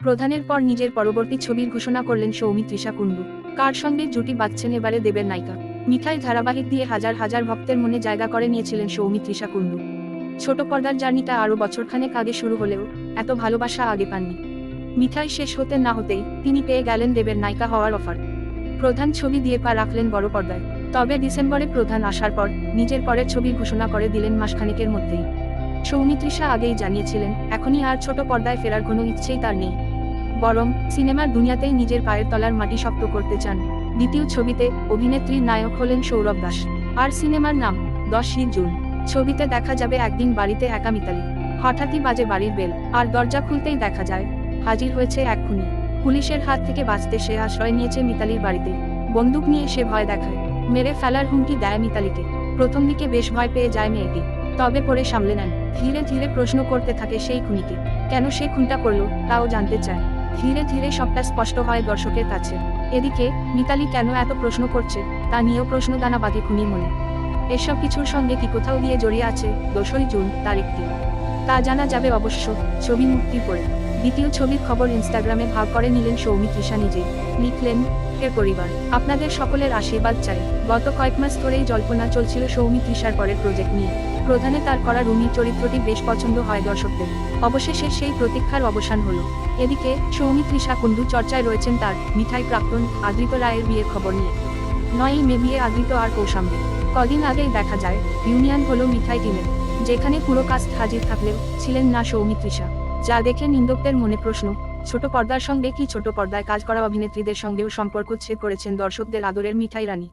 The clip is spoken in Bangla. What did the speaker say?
প্রধানের পর নিজের পরবর্তী ছবির ঘোষণা করলেন সৌমি সৌমিত্রিষা কুণ্ডু কার সঙ্গে জুটি বাঁধছেন এবারে দেবের নায়িকা? মিঠাই ধারাবাহিক দিয়ে হাজার হাজার ভক্তের মনে জায়গা করে নিয়েছিলেন সৌমি সৌমিত্রিষা কুণ্ডু ছোট পর্দার জার্নিটা আরও বছরখানেক আগে শুরু হলেও এত ভালোবাসা আগে পাননি। মিঠাই শেষ হতে না হতেই তিনি পেয়ে গেলেন দেবের নায়িকা হওয়ার অফার। প্রধান ছবি দিয়ে পা রাখলেন বড় পর্দায়। তবে ডিসেম্বরে প্রধান আসার পর নিজের পরের ছবির ঘোষণা করে দিলেন মাসখানেকের মধ্যেই। সৌমিত্রিষা আগেই জানিয়েছিলেন, এখনই আর ছোট পর্দায় ফেরার কোনো ইচ্ছেই তার নেই। বরং সিনেমার দুনিয়াতেই নিজের পায়ের তলার মাটি শক্ত করতে চান। দ্বিতীয় ছবিতে অভিনেত্রীর নায়ক হলেন সৌরভ দাস। আর সিনেমার নাম দশই জুন। ছবিতে দেখা যাবে একদিন বাড়িতে একা মিতালি। হঠাৎই বাজে বাড়ির বেল, আর দরজা খুলতেই দেখা যায়, হাজির হয়েছে এক খুনি। পুলিশের হাত থেকে বাঁচতে সে আশ্রয় নিয়েছে মিতালির বাড়িতে। বন্দুক নিয়ে সে ভয় দেখায়। মেরে ফেলার হুমকি দেয় মিতালিকে। প্রথম দিকে বেশ ভয় পেয়ে যায় মেয়েটি। তবে পরে সামলে নেন। ধীরে ধীরে প্রশ্ন করতে থাকে সেই খুনিকে, কেন সে খুনটা করল, তাও জানতে চায়। ধীরে ধীরে সবটা স্পষ্ট হয় দর্শকের কাছে। এদিকে, মিতালি কেন এত প্রশ্ন করছে, তা নিয়েও প্রশ্ন দানা বাঁধে খুনি মনে। এসব কিছুর সঙ্গে কি কোথাও গিয়ে জড়িয়ে আছে দশই জুন তারিখটি তা জানা যাবে অবশ্য ছবি মুক্তি পরে। দ্বিতীয় ছবির খবর ইনস্টাগ্রামে ভাগ করে নিলেন সৌমিত্রিষা নিজে লিখলেন, হে পরিবার, আপনাদের সকলের আশীর্বাদ চাই। গত কয়েক মাস ধরেই জল্পনা চলছিল সৌমিত্রিষার পরের প্রজেক্ট নিয়ে। প্রধানে তার করা রুমি চরিত্রটি বেশ পছন্দ হয় দর্শকদের। অবশেষে সেই প্রতীক্ষার অবসান হলো। এদিকে সৌমিত্রিষা কুণ্ডু চর্চায় রয়েছেন তার মিঠাই প্রাক্তন আদৃত রায়ের বিয়ের খবর নিয়ে। নয়ই মে বিয়ে আদৃত আর কৌশাম্বী। কদিন আগেই দেখা যায়, ইউনিয়ন হলো মিঠাই টিমের, যেখানে পুরো কাস্ট হাজির থাকলেও ছিলেন না সৌমিত্রিষা যা দেখে নিন্দকদের মনে প্রশ্ন, ছোট পর্দার সঙ্গে কি ছোট পর্দায় কাজ করা অভিনেত্রীদের সঙ্গেও সম্পর্ক ছেদ করেছেন দর্শকদের আদরের মিঠাই রানী?